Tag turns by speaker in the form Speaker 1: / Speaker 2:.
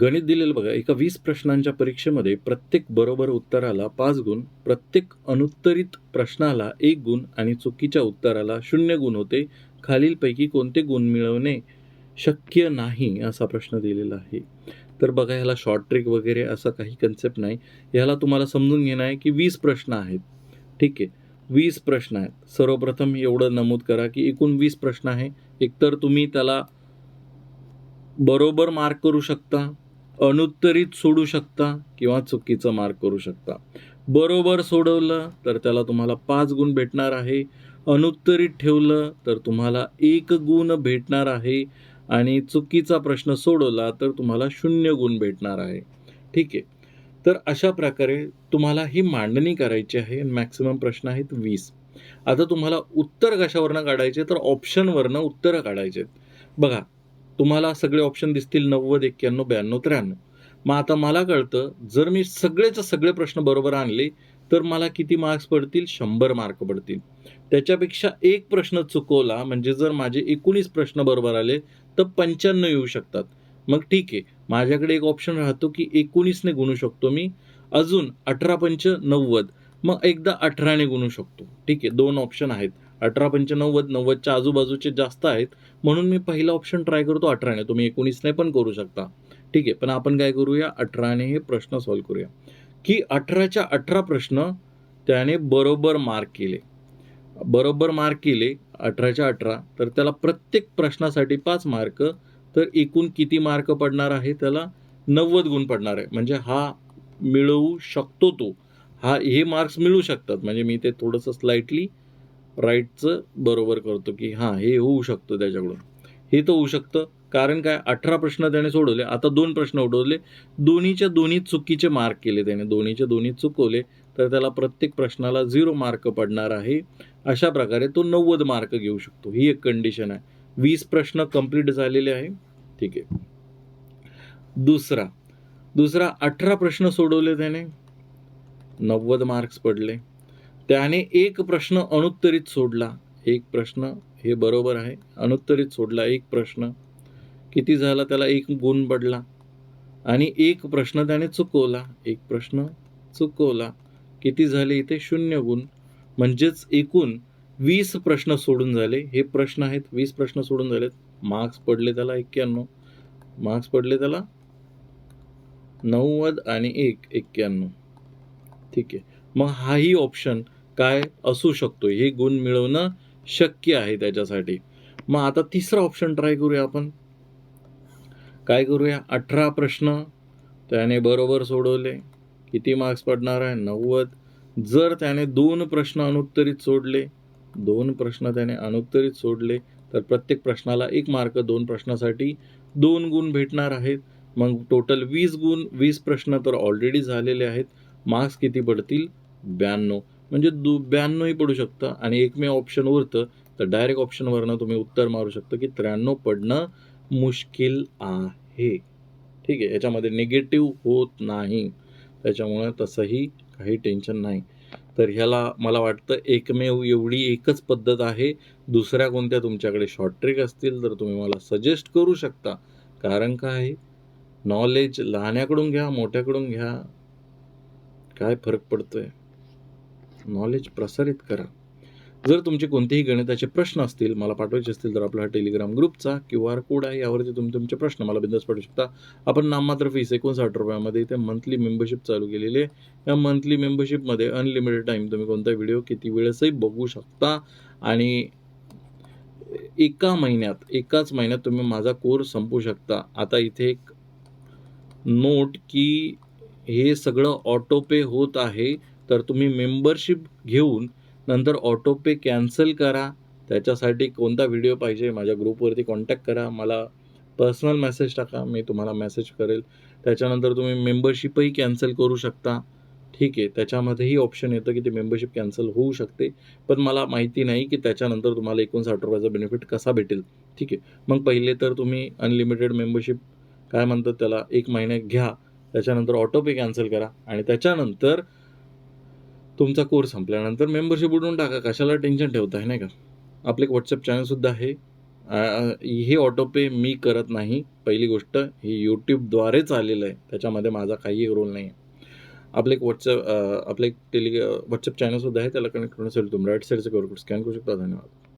Speaker 1: गणित दिलेलं बघा एका वीस प्रश्नांच्या परीक्षेमध्ये प्रत्येक बरोबर उत्तराला पाच गुण प्रत्येक अनुत्तरित प्रश्नाला एक गुण आणि चुकीच्या उत्तराला शून्य गुण होते. खालीलपैकी कोणते गुण मिळवणे शक्य नाही असा प्रश्न दिलेला आहे. तर बघा ह्याला शॉर्ट ट्रिक वगैरे असं काही कन्सेप्ट नाही. ह्याला तुम्हाला समजून घेणं आहे की वीस प्रश्न आहेत. ठीक आहे? वीस प्रश्न आहेत. सर्वप्रथम एवढं नमूद करा की एकूण वीस प्रश्न आहे. एकतर तुम्ही त्याला बरोबर मार्क करू शकता. अनुत्तरित सोडू शकता किंवा चुकीचा मार्क करू शकता. बरोबर सोडवलं तर त्याला तुम्हाला पाच गुण भेटणार आहे. अनुत्तरित ठेवलं तर तुम्हाला एक गुण भेटणार आहे. आणि चुकीचा प्रश्न सोडवला तर तुम्हाला शून्य गुण भेटणार आहे. ठीक आहे. तर अशा प्रकारे तुम्हाला ही मांडणी करायची आहे. मॅक्सिमम प्रश्न आहेत वीस. आता तुम्हाला उत्तर कशावरनं काढायचे? तर ऑप्शनवरनं उत्तरं काढायचे आहेत बघा तुम्हाला सगळे ऑप्शन दिसतील नव्वद एक्क्याण्णव ब्याण्णव त्र्याण्णव. मग आता मला कळतं जर मी सगळेच सगळे प्रश्न बरोबर आणले तर मला किती मार्क्स पडतील? शंभर मार्क पडतील. त्याच्यापेक्षा एक प्रश्न चुकवला म्हणजे जर माझे एकोणीस प्रश्न बरोबर आले तर पंच्याण्णव येऊ शकतात. मग ठीक आहे माझ्याकडे एक ऑप्शन राहतो की एकोणीसने गुणू शकतो मी. अजून अठरा पंच नव्वद मग एकदा अठराने गुणू शकतो. ठीक आहे दोन ऑप्शन आहेत. अठरा पंच्याण्णवद नव्वदच्या आजूबाजूचे जास्त आहेत. म्हणून मी पहिला ऑप्शन ट्राय करतो अठराने. तुम्ही एकोणीसने पण करू शकता. ठीक आहे पण आपण काय करूया? अठराने हे प्रश्न सॉल्व्ह करूया. की अठराच्या अठरा प्रश्न त्याने बरोबर मार्क केले. बरोबर मार्क केले अठराच्या अठरा तर त्याला प्रत्येक प्रश्नासाठी पाच मार्क तर एकूण किती मार्क पडणार आहे? त्याला नव्वद गुण पडणार आहे. म्हणजे हा मिळवू शकतो तो. हा हे मार्क्स मिळू शकतात. म्हणजे मी ते थोडंसं स्लाइटली राईटचं बरोबर करतो की हां हे होऊ शकतं त्याच्याकडून. हे तर होऊ शकतं. कारण काय? अठरा प्रश्न त्याने सोडवले. आता दोन प्रश्न उडवले. दोन्हीच्या दोन्ही चुकीचे मार्क केले त्याने. दोन्हीच्या दोन्ही चुकवले तर त्याला प्रत्येक प्रश्नाला झिरो मार्क पडणार आहे. अशा प्रकारे तो नव्वद मार्क घेऊ शकतो. ही एक कंडिशन आहे. वीस प्रश्न कंप्लीट झालेले आहे. ठीक आहे. दुसरा. दुसरा अठरा प्रश्न सोडवले त्याने. नव्वद मार्क्स पडले. त्याने एक प्रश्न अनुत्तरित सोडला. एक प्रश्न हे बरोबर आहे. अनुत्तरित सोडला. एक प्रश्न. किती झाला? त्याला एक गुण पडला. आणि एक प्रश्न त्याने चुकवला. एक प्रश्न चुकवला. किती झाले इथे? शून्य गुण. म्हणजेच एकूण वीस प्रश्न सोडून झाले. हे प्रश्न आहेत. वीस प्रश्न सोडून झालेत. मार्क्स पडले त्याला एक्क्याण्णव. मार्क्स पडले त्याला नव्वद आणि एक. एक्क्याण्णव. ठीक आहे. मग हाही ऑप्शन काय असू शकतो? हे गुण मिळवणं शक्य आहे त्याच्यासाठी. मग आता तिसरा ऑप्शन ट्राय करूया आपण. काय करूया? अठरा प्रश्न त्याने बरोबर सोडवले. किती मार्क्स पडणार आहे? नव्वद. जर त्याने दोन प्रश्न अनुत्तरित सोडले दोन प्रश्न त्याने अनुत्तरित सोडले तर प्रत्येक प्रश्नाला एक मार्क दोन प्रश्नासाठी दोन गुण भेटणार आहेत. मग टोटल वीस गुण वीस प्रश्न तर ऑलरेडी झालेले आहेत. मार्क्स किती पडतील? ब्याण्णव म्हणजे दु ब्याण्णवही पडू शकतं. आणि एकमेव ऑप्शन उरतं तर डायरेक्ट ऑप्शनवरनं तुम्ही उत्तर मारू शकता की त्र्याण्णव पडणं मुश्किल आहे. ठीक आहे याच्यामध्ये निगेटिव्ह होत नाही. त्याच्यामुळे तसंही काही टेन्शन नाही. तर ह्याला मला वाटतं एकमेव एवढी एकच पद्धत आहे. दुसऱ्या कोणत्या तुमच्याकडे शॉर्ट ट्रिक असतील तर तुम्ही मला सजेस्ट करू शकता. कारण काय? नॉलेज लहान्याकडून घ्या मोठ्याकडून घ्या. काय फरक पडतोय? नॉलेज प्रसारित करा. जर तुमचे कोणतेही गणिताचे प्रश्न असतील मला पाठवायचे असतील तर आपला टेलिग्राम ग्रुपचा क्यू आर कोड आहे यावरती तुम्ही तुमचे प्रश्न मला बिंदास पाठवू शकता. आपण नाममात्र फीस एकोणसाठ रुपयामध्ये इथे मंथली मेंबरशिप चालू केलेली आहे. या मंथली मेंबरशिपमध्ये अनलिमिटेड टाईम तुम्ही कोणता व्हिडिओ किती वेळेसही बघू शकता. आणि एका महिन्यात एकाच महिन्यात तुम्ही माझा कोर्स संपू शकता. आता इथे एक नोट की हे सगळं ऑटोपे होत आहे. तर तुम्ही मेंबरशिप घेऊन नंतर ऑटोपे कॅन्सल करा. त्याच्यासाठी कोणता व्हिडिओ पाहिजे माझ्या ग्रुपवरती कॉन्टॅक्ट करा. मला पर्सनल मेसेज टाका. मी तुम्हाला मेसेज करेल. त्याच्यानंतर तुम्ही मेंबरशिपही कॅन्सल करू शकता. ठीक आहे. त्याच्यामध्येही ऑप्शन येतं की ते मेंबरशिप कॅन्सल होऊ शकते. पण मला माहिती नाही की त्याच्यानंतर तुम्हाला एकोणसाठ रुपयाचा बेनिफिट कसा भेटेल. ठीक आहे. मग पहिले तर तुम्ही अनलिमिटेड मेंबरशिप काय म्हणतात त्याला? एक महिन्यात घ्या. त्याच्यानंतर ऑटोपे कॅन्सल करा. आणि त्याच्यानंतर तुमचा कोर्स संपल्यानंतर मेंबरशिप उडवून टाका. कशाला टेन्शन ठेवताय नाही का? आपलं एक व्हॉट्सअप चॅनलसुद्धा आहे. हे ऑटोपे मी करत नाही. पहिली गोष्ट हे यूट्यूबद्वारेच आलेलं आहे. त्याच्यामध्ये माझा काही रोल नाही आहे आपलं एक व्हॉट्सअप आपलं एक टेलि व्हॉट्सअप चॅनलसुद्धा आहे. त्याला कनेक्ट करून तुम्ही राईट साईडचं करू स्कॅन करू शकता. धन्यवाद.